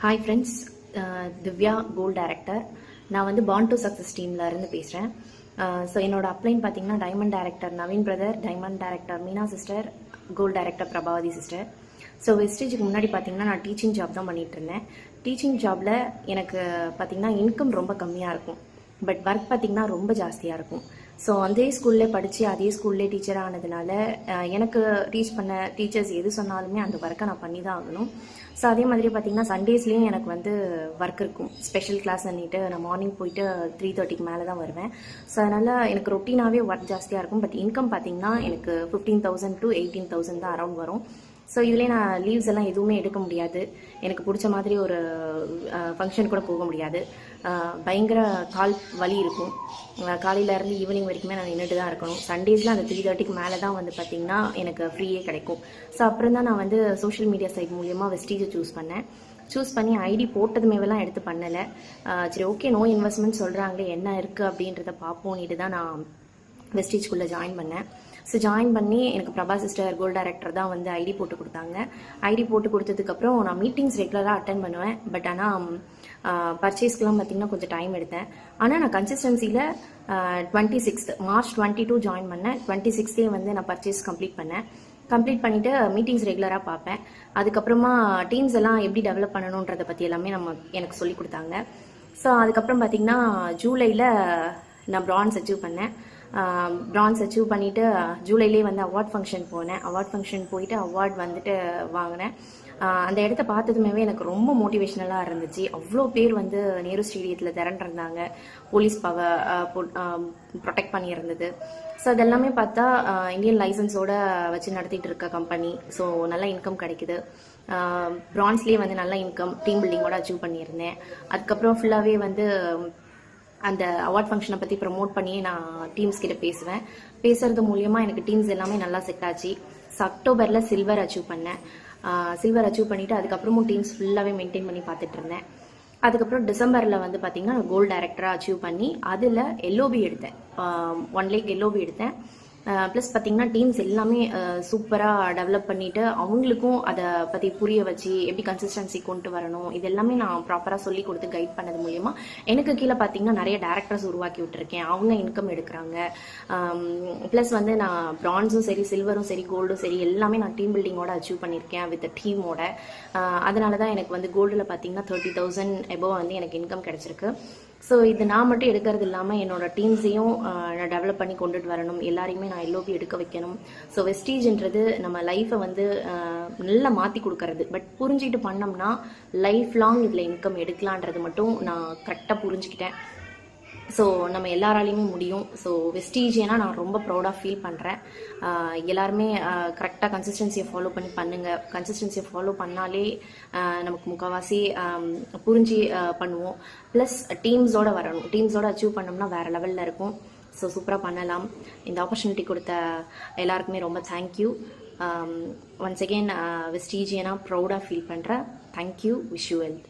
Hi friends Divya gold director நான் வந்து bond to success டீமில் இருந்து பேசுகிறேன் ஸோ uh, என்னோட அப்ளைன் பார்த்தீங்கன்னா diamond director Naveen brother diamond director Meena sister gold director Prabhavathi sister so வெஸ்டேஜுக்கு முன்னாடி பார்த்தீங்கன்னா நான் டீச்சிங் ஜாப் தான் பண்ணிகிட்ருந்தேன் இருந்தேன். டீச்சிங் ஜாபில் எனக்கு பார்த்தீங்கன்னா இன்கம் ரொம்ப கம்மியாக இருக்கும். பட் ஒர்க் பார்த்தீங்கன்னா ரொம்ப ஜாஸ்தியாக இருக்கும். ஸோ அதே ஸ்கூல்லே படித்து அதே ஸ்கூல்லே டீச்சர் ஆனதுனால எனக்கு டீச் பண்ண டீச்சர்ஸ் எது சொன்னாலுமே அந்த ஒர்க்கை நான் பண்ணி தான் ஆகணும். ஸோ அதே மாதிரி பார்த்திங்கன்னா சண்டேஸ்லேயும் எனக்கு வந்து ஒர்க் இருக்கும். ஸ்பெஷல் கிளாஸ் பண்ணிட்டு நான் மார்னிங் போயிட்டு த்ரீ தேர்ட்டிக்கு மேலே தான் வருவேன். ஸோ அதனால் எனக்கு ரொட்டீனாகவே ஒர்க் ஜாஸ்தியாக இருக்கும். பட் இன்கம் பார்த்தீங்கன்னா எனக்கு fifteen thousand to eighteen thousand தான் அரௌண்ட் வரும். ஸோ இதுலேயே நான் லீவ்ஸ் எல்லாம் எதுவுமே எடுக்க முடியாது. எனக்கு பிடிச்ச மாதிரி ஒரு ஃபங்க்ஷன் கூட போக முடியாது. பயங்கர கால் வலி இருக்கும். காலையிலேருந்து ஈவினிங் வரைக்குமே நான் நின்றுட்டு தான் இருக்கணும். சண்டேஸில் அந்த த்ரீ தேர்ட்டிக்கு மேலே தான் வந்து பார்த்திங்கன்னா எனக்கு ஃப்ரீயே கிடைக்கும். ஸோ அப்புறம் தான் நான் வந்து சோஷியல் மீடியா சைட் மூலியமாக வெஸ்டீஜை சூஸ் பண்ணேன். சூஸ் பண்ணி ஐடி போட்டதுமேவெல்லாம் எடுத்து பண்ணலை. சரி ஓகே நோ இன்வெஸ்ட்மெண்ட் சொல்கிறாங்களே என்ன இருக்குது அப்படின்றத பார்ப்போன்னிட்டு தான் நான் வெஸ்டீஜ்குள்ளே ஜாயின் பண்ணேன். ஸோ ஜாயின் பண்ணி எனக்கு பிரபா சிஸ்டர் கோல் டைரக்டர் தான் வந்து ஐடி போட்டு கொடுத்தாங்க. ஐடி போட்டு கொடுத்ததுக்கப்புறம் நான் மீட்டிங்ஸ் ரெகுலராக அட்டன் பண்ணுவேன். பட் ஆனால் பர்ச்சேஸ்க்குலாம் பார்த்திங்கன்னா கொஞ்சம் டைம் எடுத்தேன். ஆனால் நான் கன்சிஸ்டன்சியில் twenty sixth March twenty two join பண்ணேன். டுவெண்ட்டி சிக்ஸ்த்தே வந்து நான் பர்ச்சேஸ் கம்ப்ளீட் பண்ணேன். கம்ப்ளீட் பண்ணிவிட்டு மீட்டிங்ஸ் ரெகுலராக பார்ப்பேன். அதுக்கப்புறமா டீம்ஸ் எல்லாம் எப்படி டெவலப் பண்ணணுன்றதை பற்றி எல்லாமே நம்ம எனக்கு சொல்லி கொடுத்தாங்க. ஸோ அதுக்கப்புறம் பார்த்திங்கன்னா ஜூலையில் நான் ப்ரான்ஸ் அச்சீவ் பண்ணேன். ப்ரான்ஸ் அச்சீவ் பண்ணிவிட்டு ஜூலைலேயே வந்து அவார்ட் ஃபங்க்ஷன் போனேன். அவார்ட் ஃபங்க்ஷன் போயிட்டு அவார்ட் வந்துட்டு வாங்கினேன். அந்த இடத்த பார்த்ததுமே எனக்கு ரொம்ப மோட்டிவேஷ்னலாக இருந்துச்சு. அவ்வளோ பேர் வந்து நேரு ஸ்டேடியத்தில் திரண்டிருந்தாங்க. போலீஸ் பவர் ப்ரொடெக்ட் பண்ணியிருந்தது. ஸோ அதெல்லாமே பார்த்தா இந்தியன் லைசன்ஸோட வச்சு நடத்திட்டு இருக்க கம்பெனி ஸோ நல்ல இன்கம் கிடைக்குது. பிரான்ஸ்லேயே வந்து நல்ல இன்கம் டீம் பில்டிங்கோட அச்சீவ் பண்ணியிருந்தேன். அதுக்கப்புறம் ஃபுல்லாகவே வந்து அந்த அவார்ட் ஃபங்க்ஷனை பற்றி ப்ரமோட் பண்ணி நான் டீம்ஸ் கிட்ட பேசுவேன். பேசுறது மூலியமா எனக்கு டீம்ஸ் எல்லாமே நல்லா செட் ஆச்சு. அக்டோபரில் சில்வர் அச்சீவ் பண்ணேன். சில்வர் அச்சீவ் பண்ணிட்டு அதுக்கப்புறமும் டீம்ஸ் ஃபுல்லாகவே மெயின்டைன் பண்ணி பார்த்துட்டு இருந்தேன். அதுக்கப்புறம் டிசம்பரில் வந்து பார்த்தீங்கன்னா கோல்டு டைரக்டராக அச்சீவ் பண்ணி அதில் எல்ஓபி எடுத்தேன். ஒன் லேக் எல்ஓபி எடுத்தேன். ப்ளஸ் பார்த்தீங்கன்னா டீம்ஸ் எல்லாமே சூப்பராக டெவலப் பண்ணிவிட்டு அவங்களுக்கும் அதை பற்றி புரிய வச்சு எப்படி கன்சிஸ்டன்சி கொண்டு வரணும் இது எல்லாமே நான் ப்ராப்பராக சொல்லி கொடுத்து கைட் பண்ணது மூலயமா எனக்கு கீழே பார்த்தீங்கன்னா நிறைய டேரக்டர்ஸ் உருவாக்கி விட்டுருக்கேன். அவங்க இன்கம் எடுக்கிறாங்க. ப்ளஸ் வந்து நான் ப்ரான்ஸும் சரி சில்வரும் சரி கோல்டும் சரி எல்லாமே நான் டீம் பில்டிங்கோட அச்சீவ் பண்ணியிருக்கேன் வித் டீமோட அதனால தான் எனக்கு வந்து கோல்டில் பார்த்தீங்கன்னா தேர்ட்டி தௌசண்ட் எபோவ் வந்து எனக்கு இன்கம் கிடச்சிருக்கு. ஸோ இது நான் மட்டும் எடுக்கிறது இல்லாமல் என்னோட டீம்ஸையும் நான் டெவலப் பண்ணி கொண்டுட்டு வரணும். எல்லாரையுமே நான் எல்லோபி எடுக்க வைக்கணும். ஸோ வெஸ்டீஜ்ன்றது நம்ம லைஃப்பை வந்து நல்லா மாற்றி கொடுக்கறது. பட் புரிஞ்சுக்கிட்டு பண்ணோம்னா லைஃப் லாங் இதில் இன்கம் எடுக்கலான்றது மட்டும் நான் கரெக்டாக புரிஞ்சுக்கிட்டேன். ஸோ நம்ம எல்லாராலையுமே முடியும். ஸோ வெஸ்டீஜியனாக நான் ரொம்ப ப்ரௌடாக ஃபீல் பண்ணுறேன் எல்லாருமே கரெக்டாக கன்சிஸ்டன்சியை ஃபாலோ பண்ணி பண்ணுங்கள் கன்சிஸ்டன்சியை ஃபாலோ பண்ணாலே நமக்கு முக்கால்வாசி புரிஞ்சு பண்ணுவோம். ப்ளஸ் டீம்ஸோட வரணும். டீம்ஸோட அச்சீவ் பண்ணோம்னா வேறு லெவலில் இருக்கும். ஸோ சூப்பராக பண்ணலாம். இந்த ஆப்பர்ச்சுனிட்டி கொடுத்த எல்லாருக்குமே ரொம்ப தேங்க்யூ ஒன்ஸ் அகெயின் வெஸ்டீஜியனாக ப்ரௌடாக ஃபீல் பண்ணுறேன் thank you wish you wealth